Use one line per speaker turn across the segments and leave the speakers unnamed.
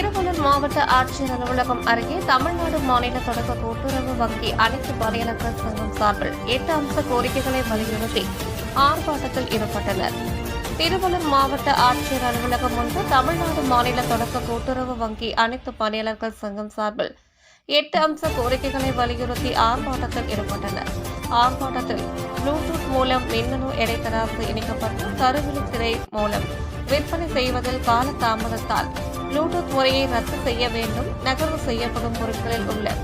திருவள்ளூர் மாவட்ட ஆட்சியர் அலுவலகம் அருகே தமிழ்நாடு மாநில தொடக்க கூட்டுறவு வங்கி அனைத்து பணியாளர்கள் சங்கம் சார்பில் எட்டு அம்ச கோரிக்கைகளை வலியுறுத்தி ஆர்ப்பாட்டத்தில் ஈடுபட்டனர். திருவள்ளூர் மாவட்ட ஆட்சியர் அலுவலகம் முன்பு தமிழ்நாடு மாநில தொடக்க கூட்டுறவு வங்கி அனைத்து பணியாளர்கள் சங்கம் சார்பில் எட்டு அம்ச கோரிக்கைகளை வலியுறுத்தி ஆர்ப்பாட்டத்தில் ஈடுபட்டனர். ஆர்ப்பாட்டத்தில் ப்ளூடூத் மூலம் மின்னணு இடைத்தராசு இணைக்கப்பட்டு கருவிழி திரை மூலம் விற்பனை செய்வதில் கால தாமதத்தால் ப்ளூடூத் முறையை ரத்து செய்ய வேண்டும் நகர்வு செய்யப்படும் பொருட்களில் உள்ள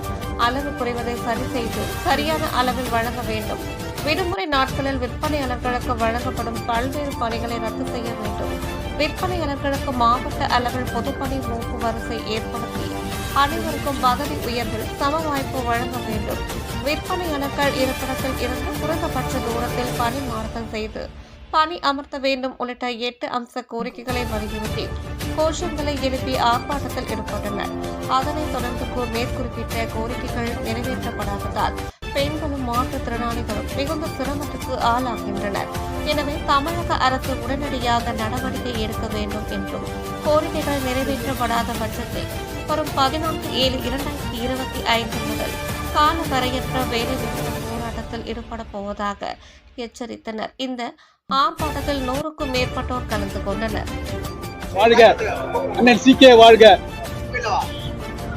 அளவு குறைவதை சரி செய்து சரியான அளவில் வழங்க வேண்டும். விடுமுறை நாட்களில் விற்பனையாளர்களுக்கு வழங்கப்படும் பல்வேறு பணிகளை ரத்து செய்ய வேண்டும். விற்பனையாளர்களுக்கு மாவட்ட அளவில் பொதுப்பணி மூப்பு வரிசை ஏற்படுத்தி அனைவருக்கும் பதவி உயர்வில் சம வாய்ப்பு வழங்க வேண்டும். விற்பனையாளர்கள் இருப்பிடத்தில் இருந்து குறைந்தபட்ச தூரத்தில் பணி மாறுதல் செய்து பணி அமர்த்த வேண்டும் உள்ளிட்ட எட்டு அம்ச கோரிக்கைகளை வலியுறுத்தி கோஷங்களை எழுப்பி ஆர்ப்பாட்டத்தில் ஈடுபட்டனர். அதனைத் தொடர்ந்து கூ- மேற்குறிப்பிட்ட கோரிக்கைகள் நிறைவேற்றப்படாததால் பெண்களும் மாற்றுத்திறனாளிகளும் மிகுந்த சிரமத்துக்கு ஆளாகின்றனர். எனவே தமிழக அரசு உடனடியாக நடவடிக்கை எடுக்க வேண்டும் என்றும் கோரிக்கைகள் நிறைவேற்றப்படாத பட்சத்தில் வரும் பதினான்கு ஏழு இரண்டாயிரத்தி இருபத்தி ஐந்து முதல் கால வரையற்ற வேலைநிறுத்த போராட்டத்தில் ஈடுபட போவதாக எச்சரித்தனர். இந்த ஆர்ப்பாட்டத்தில் நூறுக்கும் மேற்பட்டோர் கலந்து கொண்டனர்.
வாழ்க. அண்ணன் சி கே வாழ்க.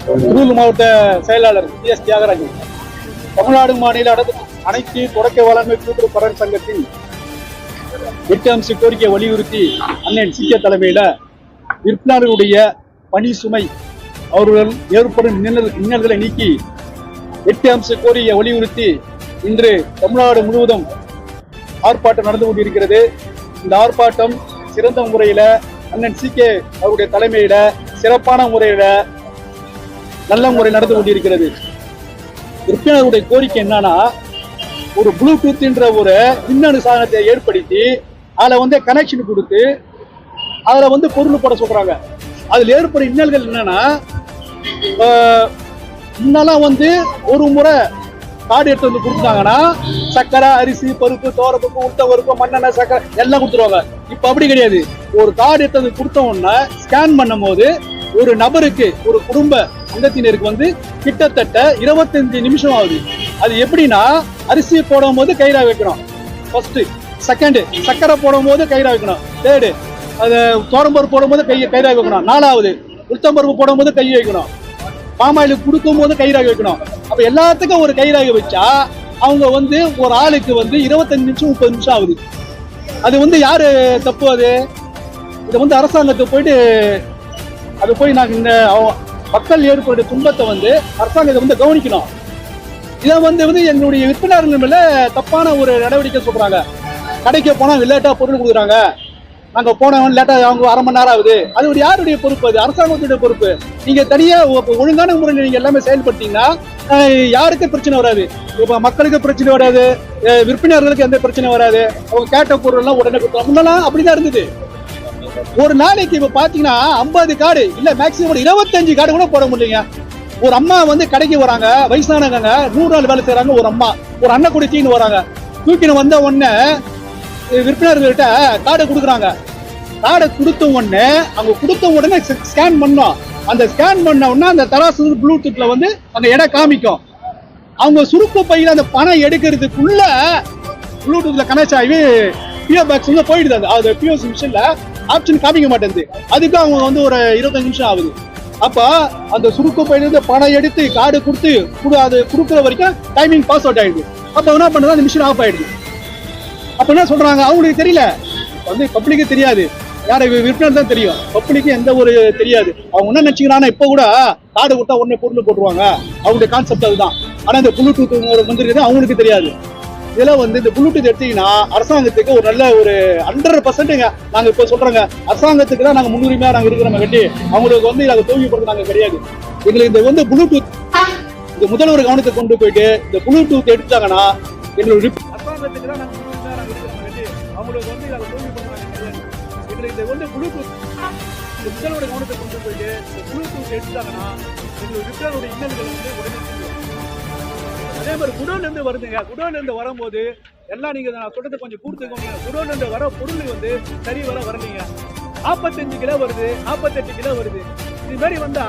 திருவள்ளூர் மாவட்ட செயலாளர் டி எஸ் தியாகராஜன். தமிழ்நாடு மாநில அனைத்து தொடக்க வேளாண்மை கூட்டுறவு பலர் சங்கத்தின் எட்டு அம்ச கோரிக்கையை வலியுறுத்தி அண்ணன் சி தலைமையில விற்பனர்களுடைய பணி சுமை அவர்கள் ஏற்படும் இன்னல் இன்னல்களை நீக்கி எட்டு அம்ச கோரிக்கையை வலியுறுத்தி இன்று தமிழ்நாடு முழுவதும் ஆர்ப்பாட்டம் நடந்து கொண்டிருக்கிறது. இந்த ஆர்ப்பாட்டம் சிறந்த முறையில அண்ணன் சி கே அவருடைய தலைமையில சிறப்பான முறையில நல்ல முறை நடந்து கொண்டிருக்கிறது. உறுப்பினருடைய கோரிக்கை என்னன்னா ஒரு ப்ளூடூத்ன்ற ஒரு மின்னணு சாதனத்தை ஏற்படுத்தி அதில் வந்து கனெக்ஷன் கொடுத்து அதில் வந்து பொருள் போட சொல்கிறாங்க அதில் ஏற்படும் இன்னல்கள் என்னன்னா முன்னெல்லாம் வந்து ஒரு முறை கார்டு எடுத்து வந்து கொடுத்தாங்கன்னா சக்கரை அரிசி பருப்பு தோரப்பருப்பு உளுத்த பருப்பு மண்ணெண்ணெய் சக்கரை எல்லாம் கொடுத்துருவாங்க. இப்போ அப்படி கிடையாது. ஒரு கார்டு எடுத்து வந்து கொடுத்த உடனே ஸ்கேன் பண்ணும் போது ஒரு நபருக்கு ஒரு குடும்ப சங்கத்தினருக்கு வந்து கிட்டத்தட்ட இருபத்தஞ்சு நிமிஷம் ஆகுது. அது எப்படின்னா அரிசி போடும் போது கயிறா வைக்கணும். ஃபர்ஸ்ட் செகண்ட் சக்கரை போடும் போது கயிறா வைக்கணும். தேர்டு அது தோரம்பருப்பு போடும்போது கையை கயிறா வைக்கணும். நாலாவது உளுத்தம்பருப்பு போடும்போது கை வைக்கணும். பாமாயில் கொடுக்கும் போது கயிறாக வைக்கணும். அப்போ எல்லாத்துக்கும் ஒரு கயிறாக வச்சா அவங்க வந்து ஒரு ஆளுக்கு வந்து இருபத்தஞ்சு நிமிஷம் முப்பது நிமிஷம் ஆகுது. அது வந்து யார் தப்பு அது? இதை வந்து அரசாங்கத்துக்கு போயிட்டு அது போய் நாங்கள் இந்த மக்கள் ஏற்படுற துன்பத்தை வந்து அரசாங்கத்தை வந்து கவனிக்கணும். இதை வந்து வந்து எங்களுடைய விற்பனர்கள் மேல தப்பான ஒரு நடவடிக்கை சொல்றாங்க. கடைக்கு போனா லேட்டா பொருள் கொடுக்குறாங்க. நாங்க போனவன் லேட்டா அவங்க அரை மணி நேரம் ஆகுது. அது ஒரு யாருடைய பொறுப்பு? அது அரசாங்கத்துடைய பொறுப்பு. நீங்க தனியா ஒழுங்கான முறையில் நீங்க எல்லாமே செயல்பட்டீங்கன்னா யாருக்கும் பிரச்சனை வராது? இப்ப மக்களுக்கு பிரச்சனை வராது. விற்பனையாளர்களுக்கு எந்த பிரச்சனை வராது. அவங்க கேட்ட பொருள் எல்லாம் உடனே முன்னெல்லாம் அப்படிதான் இருந்தது. ஒரு நாளைக்கு இப்ப பாத்தீங்கன்னா ஐம்பது கார்டு இல்ல மேக்சிமம் இருபத்தஞ்சு கார்டு கூட போட முடியலைங்க. ஒரு அம்மா வந்து கடைக்கு வராங்க வயசானவங்க நூறு நாள் வேலை செய்யறாங்க ஒரு அம்மா. ஒரு அண்ணன் குடிச்சின்னு வராங்க. தூக்கின்னு வந்த உடனே விற்பனர்கள்ட்ட கார்டை கொடுக்குறாங்க. கார்டை கொடுத்த உடனே அவங்க கொடுத்த உடனே ஸ்கேன் பண்ணோம். அந்த ஸ்கேன் பண்ண உடனே அந்த தராசு ப்ளூடூத்ல வந்து அந்த இடம் காமிக்கும். அவங்க சுருக்க பையில அந்த பணம் எடுக்கிறதுக்குள்ள ப்ளூடூத்ல கனெக்ட் ஆகி பிஓ பாக்ஸ் வந்து போயிடுது அது. பியோஸ் மிஷின்ல ஆப்ஷன் காமிக்க மாட்டேங்குது. அதுக்கு அவங்க வந்து ஒரு இருபத்தஞ்சு நிமிஷம் ஆகுது. அப்ப அந்த சுருக்கு பையிலிருந்து பணம் எடுத்து கார்டு கொடுத்து குடு- அது கொடுக்குற வரைக்கும் டைமிங் பாஸ் அவுட் ஆயிடுது. அப்ப என்ன பண்ணுறது அந்த மிஷின் ஆஃப் ஆயிடுது. அப்ப என்ன சொல்றாங்க? அவங்களுக்கு தெரியல. வந்து பப்ளிக்கு தெரியாது. யாரை விற்பனை தான் தெரியும். பப்ளிக்கு எந்த ஒரு தெரியாது. அவங்க என்ன நினைச்சுக்கிறாங்கன்னா இப்ப கூட கார்டு கொடுத்தா உடனே பொருள் போட்டுருவாங்க. அவங்களுடைய கான்செப்ட் அதுதான். ஆனா இந்த ப்ளூடூத் வந்துருக்குது அவங்களுக்கு தெரியாது. இதெல்லாம் வந்து இந்த புளூடூத் எடுத்தீங்கன்னா அரசாங்கத்துக்கு ஒரு நல்ல ஒரு ஹண்ட்ரட் பர்சன்ட்டுங்க நாங்கள் இப்போ சொல்கிறோங்க அரசாங்கத்துக்கு தான் நாங்கள் முன்னுரிமையாக நாங்கள் இருக்கிறோம் கட்டி அவங்களுக்கு வந்து நாங்கள் தோல்விப்படுறது நாங்கள் கிடையாது. எங்களுக்கு இந்த வந்து புளூடூத் இந்த முதல்வர் கவனத்தை கொண்டு போயிட்டு இந்த புளூடூத் எடுத்தாங்கன்னா எங்களோட அரசாங்கத்துக்கு தான் நாங்க அவங்களுக்கு வந்து நாங்க தோல்விப்படுறது நாங்க கிடையாது. எங்களுக்கு இந்த வந்து ப்ளூடூத் இந்த முதல்வரோட கவனத்தை கொண்டு போயிட்டு இந்த ப்ளூடூத் எடுத்தாங்கன்னா எங்களோட ரிப்பேரோட இன்னல்கள் வந்து உடனே அதே மாதிரி குடோன்ல இருந்து வருதுங்க. குடோன்ல இருந்து வரும்போது எல்லாம் நீங்க நான் சொல்றது கொஞ்சம் கூர்த்துக்கோங்க குடோன்ல இருந்து வர பொருள் வந்து சரி வர வரலீங்க. நாற்பத்தஞ்சு கிலோ வருது நாற்பத்தெட்டு கிலோ வருது. இது மாதிரி வந்தா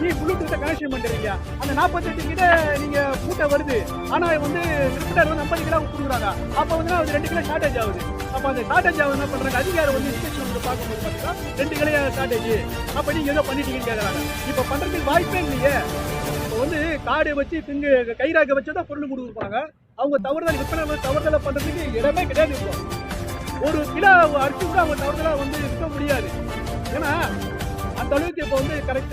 நீ ப்ளூடூத்தை கனெக்ஷன் பண்றீங்க. அந்த நாற்பத்தெட்டு கிட்ட நீங்க கூட்ட வருது. ஆனா வந்து கிரிப்டர் வந்து ஐம்பது கிலோ கொடுக்குறாங்க. அப்ப வந்து அது ரெண்டு கிலோ ஷார்டேஜ் ஆகுது. அப்ப அந்த ஷார்டேஜ் ஆகுது என்ன பண்றாங்க? அதிகாரம் வந்து இன்ஸ்பெக்ஷன் வந்து பார்க்கும்போது பாத்தீங்கன்னா ரெண்டு கிலோ ஷார்டேஜ் அப்ப நீங்க ஏதோ பண்ணிட்டீங்கன்னு கேக்குறாங்க. இப்ப பண்றதுக்கு வாய்ப்பே இல்லையே. இப்போ வந்து காடு வச்சு திங்கு கைராக வச்சு தான் பொருள் கொடுக்குறாங்க. அவங்க தவறுதல் விற்பனை தவறுதலை பண்றதுக்கு இடமே கிடையாது இப்போ. ஒரு கிலோ அரிசி கூட அவங்க தவறுதலா வந்து விற்க முடியாது. ஏன்னா அந்த அளவுக்கு இப்போ வந்து கரெக்ட்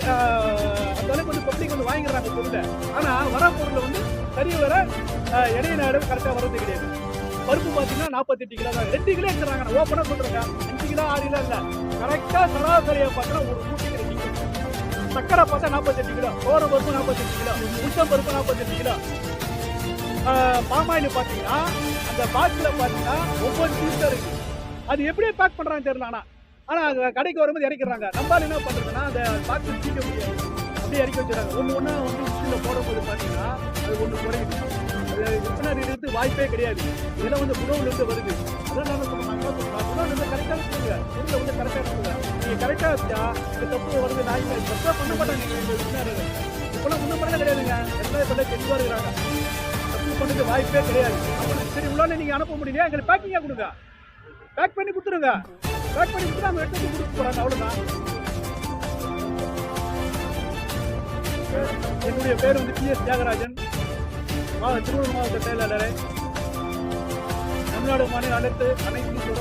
அந்த அளவுக்கு வந்து பப்ளிக் வந்து வாங்கிடுறாங்க பொருளை. ஆனால் வர பொருளை வந்து சரி வர இடைய நேரம் கரெக்டாக வர்றது கிடையாது. பருப்பு பார்த்தீங்கன்னா நாற்பத்தெட்டு கிலோ தான். ரெண்டு கிலோ எடுத்துறாங்க ஓப்பனாக சொல்றாங்க அஞ்சு கிலோ ஆறு கிலோ இல்லை கரெக்டாக சராசரியாக பார்த்தா ஒரு மூட்டை கிடைக்கும் சக்கரை பார்த்தா நாற்பத்தெட்டு கிலோ. சோறு பருப்பு நாற்பத்தெட்டு கிலோ. உளுத்தம் பருப்பு நாற்பத்தெட்டு கிலோ. பாமாயில் பார்த்தீங்கன்னா அந்த பாக்ஸில் பார்த்தீங்கன்னா ஒவ்வொரு சீஸாக இருக்குது அது எப்படி பேக் பண்ணுறாங்க தெரியல ஆனால் ஆனால் கடைக்கு வரும்போது இறக்கிறாங்க நம்மளால என்ன பண்ணுறதுன்னா அந்த பாக்ஸ் தீக்க முடியாது அப்படியே இறக்கி வச்சுறாங்க ஒன்று ஒன்றா வந்து மிஷினில் போடும்போது பார்த்தீங்கன்னா அது ஒன்று குறையுது. அது விற்பனை எடுத்து வாய்ப்பே கிடையாது. இதெல்லாம் வந்து குடவுலேருந்து வருது. அதான் நான் சொல்லுவாங்க குடவுலேருந்து கரெக்டாக சொல்லுங்க. பொருளை வந்து கரெக்டாக சொல்லுங்க. நீங்கள் கரெக்டாக வச்சா இந்த தப்பு வருது நாய் தப்பாக பண்ண மாட்டாங்க இந்த விற்பனையாளர்கள். இப்போலாம் பண்ண கிடையாதுங்க. எல்லாம் இப்போ தெளிவாக இருக்கிறாங்க தப்பு பண்ணுறது வாய்ப்பே கிடையாது. சரி உள்ளே நீங்கள் அனுப்ப முடியலையா? எங்களுக்கு பேக்கிங்காக கொடுங்க. பேக் பண்ணி கொடுத்துருங்க. பேக் பண்ணி விட்டு நம்ம எடுத்து கொடுக்க போகிறாங்க அவ்வளோதான் என்னுடைய பேர் வந்து டி எஸ் தியாகராஜன். திருவள்ளூர் மாவட்ட செயலாளர். தமிழ்நாடு மாநில அனைத்து அனைத்து